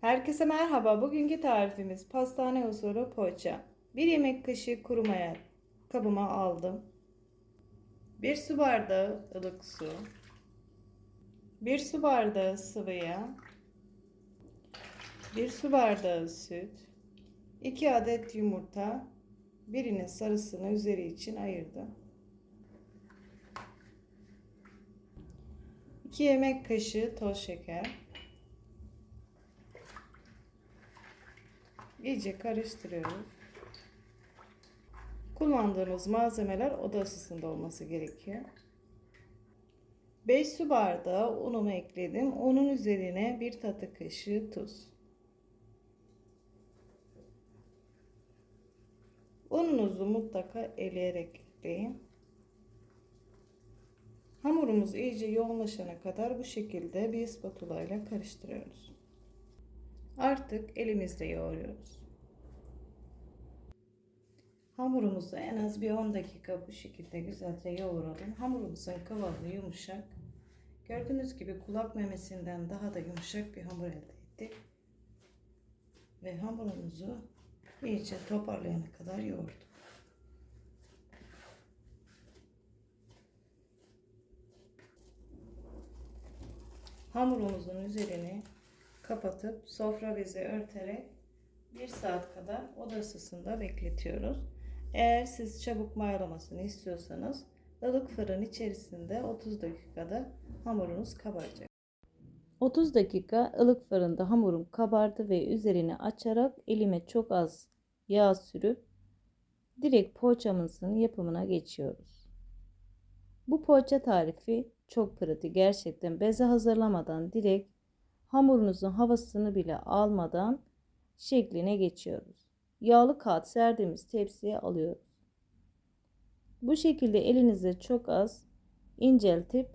Herkese merhaba. Bugünkü tarifimiz pastane usulü poğaça. Bir yemek kaşığı kuru maya kabıma aldım. Bir su bardağı ılık su. Bir su bardağı sıvı yağ. Bir su bardağı süt. 2 adet yumurta. Birinin sarısını üzeri için ayırdım. 2 yemek kaşığı toz şeker. İyice karıştırıyoruz. Kullandığımız malzemeler oda ısısında olması gerekiyor. 5 su bardağı unumu ekledim. Unun üzerine bir tatlı kaşığı tuz. Ununuzu mutlaka eleyerek ekleyin. Hamurumuz iyice yoğunlaşana kadar bu şekilde bir spatula ile karıştırıyoruz. Artık elimizle yoğuruyoruz. Hamurumuzu en az bir 10 dakika bu şekilde güzelce yoğuralım. Hamurumuzun kıvamı yumuşak. Gördüğünüz gibi kulak memesinden daha da yumuşak bir hamur elde ettik. Ve hamurumuzu iyice toparlayana kadar yoğurduk. Hamurumuzun üzerini kapatıp sofra bezi örterek 1 saat kadar oda ısısında bekletiyoruz. Eğer siz çabuk mayalamasını istiyorsanız ılık fırın içerisinde 30 dakikada hamurunuz kabaracak. 30 dakika ılık fırında hamurum kabardı ve üzerini açarak elime çok az yağ sürüp direkt poğaçamızın yapımına geçiyoruz. Bu poğaça tarifi çok pratik. Gerçekten beze hazırlamadan direkt hamurunuzun havasını bile almadan şekline geçiyoruz. Yağlı kağıt serdiğimiz tepsiye alıyoruz. Bu şekilde elinize çok az inceltip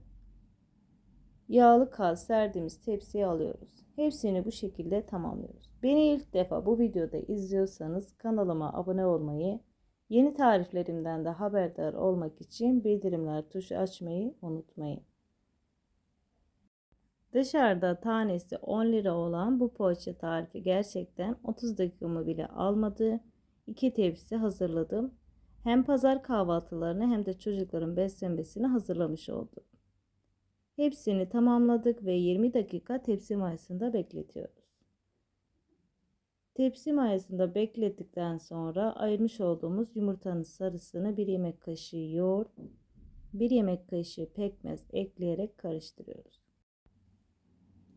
yağlı kağıt serdiğimiz tepsiye alıyoruz. Hepsini bu şekilde tamamlıyoruz. Beni ilk defa bu videoda izliyorsanız kanalıma abone olmayı, yeni tariflerimden de haberdar olmak için bildirimler tuşu açmayı unutmayın. Dışarıda tanesi 10 lira olan bu poğaça tarifi gerçekten 30 dakikamı bile almadı. İki tepsi hazırladım. Hem pazar kahvaltılarını hem de çocukların beslenmesini hazırlamış oldum. Hepsini tamamladık ve 20 dakika tepsi mayasında bekletiyoruz. Tepsi mayasında beklettikten sonra ayırmış olduğumuz yumurtanın sarısını bir yemek kaşığı yoğurt, bir yemek kaşığı pekmez ekleyerek karıştırıyoruz.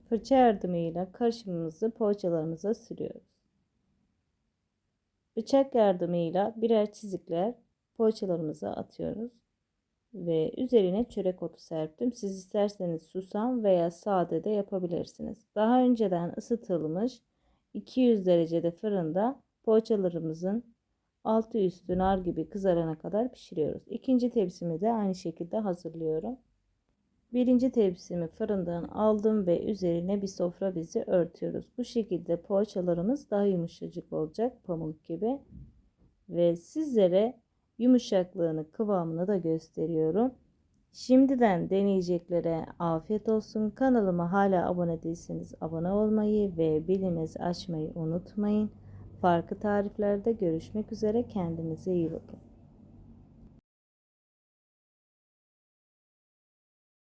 Fırça yardımıyla karışımımızı poğaçalarımıza sürüyoruz. Bıçak yardımıyla birer çizikler poğaçalarımıza atıyoruz. Ve üzerine çörek otu serptim. Siz isterseniz susam veya sade de yapabilirsiniz. Daha önceden ısıtılmış 200 derecede fırında poğaçalarımızın altı üstü nar gibi kızarana kadar pişiriyoruz. İkinci tepsimi de aynı şekilde hazırlıyorum. Birinci tepsimi fırından aldım ve üzerine bir sofra bezi örtüyoruz. Bu şekilde poğaçalarımız daha yumuşacık olacak pamuk gibi. Ve sizlere yumuşaklığını kıvamını da gösteriyorum. Şimdiden deneyeceklere afiyet olsun. Kanalıma hala abone değilseniz abone olmayı ve bilimiz açmayı unutmayın. Farklı tariflerde görüşmek üzere. Kendinize iyi bakın.